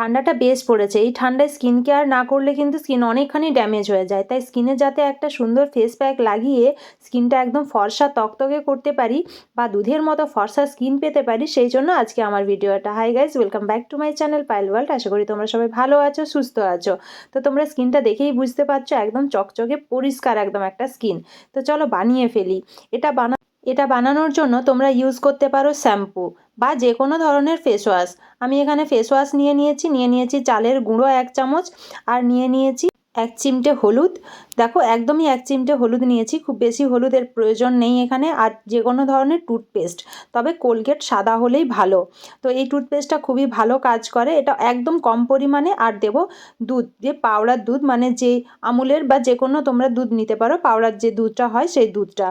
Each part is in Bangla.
ঠান্ডাটা বেশ পড়েছে। এই ঠান্ডায় স্কিন কেয়ার না করলে কিন্তু স্কিন অনেকখানি ড্যামেজ হয়ে যায়। তাই স্কিনে যাতে একটা সুন্দর ফেস প্যাক লাগিয়ে স্কিনটা একদম ফর্সা তকতকে করতে পারি বা দুধের মতো ফর্সা স্কিন পেতে পারি, সেই জন্য আজকে আমার ভিডিওটা। Hi guys welcome back to my channel pile world আশা করি তোমরা সবাই ভালো আছো, সুস্থ আছো। তো তোমরা স্কিনটা দেখেই বুঝতে পারছ, একদম চকচকে পরিষ্কার একদম একটা স্কিন তো চলো বানিয়ে ফেলি। এটা বানা এটা বানানোর জন্য তোমরা ইউজ করতে পারো শ্যাম্পু বা যে কোনো ধরনের ফেস ওয়াশ আমি এখানে ফেস ওয়াশ নিয়ে নিয়েছি নিয়ে নিয়েছি চালের গুঁড়ো এক চামচ আর নিয়ে নিয়েছি এক চিমটে হলুদ। দেখো, একদমই এক চিমটে হলুদ নিয়েছি, খুব বেশি হলুদের প্রয়োজন নেই এখানে, আর যে কোনো ধরনের টুথপেস্ট। তবে কোলগেট সাদা হলেই ভালো। তো এই টুথপেস্টটা খুবই ভালো কাজ করে। এটা একদম কম পরিমাণে আর দেব দুধ। যে পাউডার দুধ মানে যে আমুলের বা যে কোনো তোমরা দুধ নিতে পারো পাউডার যে দুধটা হয় সেই দুধটা।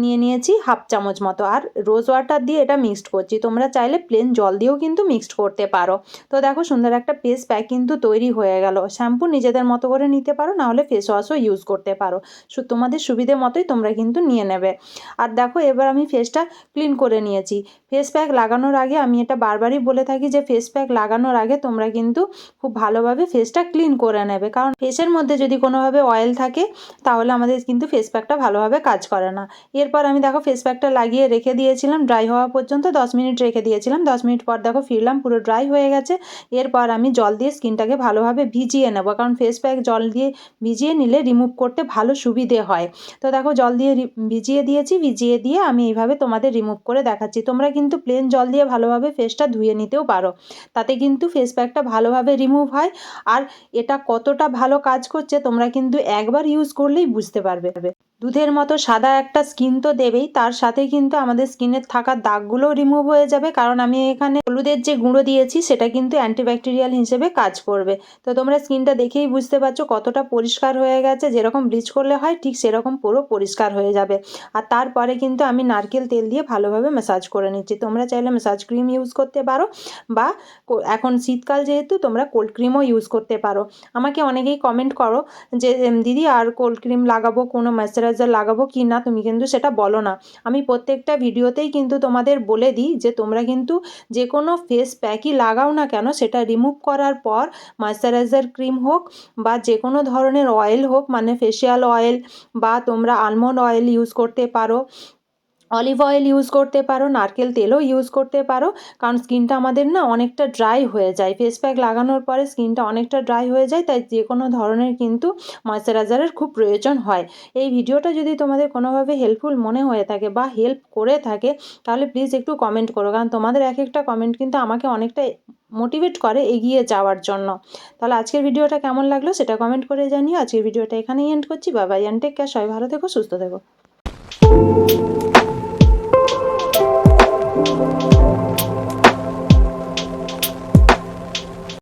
নিয়ে নিয়েছি হাফ চামচ মতো। আর রোজ ওয়াটার দিয়ে এটা মিক্সড করছি। তোমরা চাইলে প্লেন জল দিয়েও কিন্তু মিক্সড করতে পারো। তো দেখো, সুন্দর একটা ফেস প্যাক কিন্তু তৈরি হয়ে গেল। শ্যাম্পু নিজেদের মতো করে নিতে পারো, নাহলে ফেস ওয়াশও ইউজ করতে পারো। সু- তোমাদের সুবিধে মতোই তোমরা কিন্তু নিয়ে নেবে। আর দেখো, এবার আমি ফেসটা ক্লিন করে নিয়েছি। ফেস প্যাক লাগানোর আগে আমি এটা বারবারই বলে থাকি যে ফেস প্যাক লাগানোর আগে তোমরা কিন্তু খুব ভালোভাবে ফেসটা ক্লিন করে নেবে। কারণ ফেসের মধ্যে যদি কোনোভাবে অয়েল থাকে, তাহলে আমাদের কিন্তু ফেস প্যাকটা ভালোভাবে কাজ করে না। এরপর আমি দেখো ফেস প্যাকটা লাগিয়ে রেখে দিয়েছিলাম ড্রাই হওয়া পর্যন্ত দশ মিনিট রেখে দিয়েছিলাম। দশ মিনিট পর দেখো, ফিরলাম, পুরো ড্রাই হয়ে গেছে। এরপর আমি জল দিয়ে স্কিনটাকে ভালোভাবে ভিজিয়ে নেব। কারণ ফেস প্যাক জল দিয়ে ভিজিয়ে নিলে রিমুভ করতে ভালো সুবিধে হয়। তো দেখো জল দিয়ে ভিজিয়ে দিয়েছি, ভিজিয়ে দিয়ে আমি এইভাবে তোমাদের রিমুভ করে দেখাচ্ছি। তোমরা কিন্তু প্লেন জল দিয়ে ভালোভাবে ফেসটা ধুয়ে নিতেও পারো। তাতে কিন্তু ফেস প্যাকটা ভালোভাবে রিমুভ হয় আর এটা কতটা ভালো কাজ করছে তোমরা কিন্তু একবার ইউজ করলেই বুঝতে পারবে। দুধের মতো সাদা একটা স্কিন তো দেবেই, তার সাথে কিন্তু আমাদের স্কিনের থাকা দাগগুলোও রিমুভ হয়ে যাবে। কারণ আমি এখানে হলুদের যে গুঁড়ো দিয়েছি, সেটা কিন্তু অ্যান্টিব্যাকটেরিয়াল হিসেবে কাজ করবে। তো তোমরা স্কিনটা দেখেই বুঝতে পারছ কতটা পরিষ্কার হয়ে গেছে যেরকম ব্লিচ করলে হয়, ঠিক সেরকম পুরো পরিষ্কার হয়ে যাবে। আর তারপরে কিন্তু আমি নারকেল তেল দিয়ে ভালোভাবে ম্যাসাজ করে নিচ্ছি। তোমরা চাইলে ম্যাসাজ ক্রিম ইউজ করতে পারো বা এখন শীতকাল যেহেতু, তোমরা কোল্ড ক্রিমও ইউজ করতে পারো। আমাকে অনেকেই কমেন্ট করো যে দিদি আর কোল্ড ক্রিম লাগাবো, কোনো ময়শ্চারাইজার লাগাবো কি না? তুমি কিন্তু সেটা বলো না। আমি প্রত্যেকটা ভিডিওতেই কিন্তু তোমাদের বলে দিই যে, তোমরা কিন্তু যে কোনো ফেস প্যাকই লাগাও না কেন, সেটা রিমুভ করার পর ময়শ্চারাইজার ক্রিম হোক বা যে কোনো ধরনের অয়েল হোক মানে ফেসিয়াল অয়েল বা তোমরা আলমন্ড অয়েল ইউজ করতে পারো অলিভ অয়েল ইউজ করতে পারো, নারকেল তেলও ইউজ করতে পারো, কারণ স্কিনটা আমাদের না অনেকটা ড্রাই হয়ে যায়। ফেস প্যাক লাগানোর পরে স্কিনটা অনেকটা ড্রাই হয়ে যায়, তাই যে কোনো ধরনের কিন্তু ময়শ্চারাইজারের খুব প্রয়োজন হয়। এই ভিডিওটা যদি তোমাদের কোনোভাবে হেল্পফুল মনে হয়ে থাকে বা হেল্প করে থাকে, তাহলে প্লিজ একটু কমেন্ট করো, কারণ তোমাদের এক একটা কমেন্ট কিন্তু আমাকে অনেকটা মোটিভেট করে এগিয়ে যাওয়ার জন্য। তাহলে আজকের ভিডিওটা কেমন লাগল সেটা কমেন্ট করে জানিও। আজকের ভিডিওটা এখানেই এন্ড করছি। বাবা অ্যান্ড টেক কেয়ার সবাই ভালো থেকো, সুস্থ থেকো।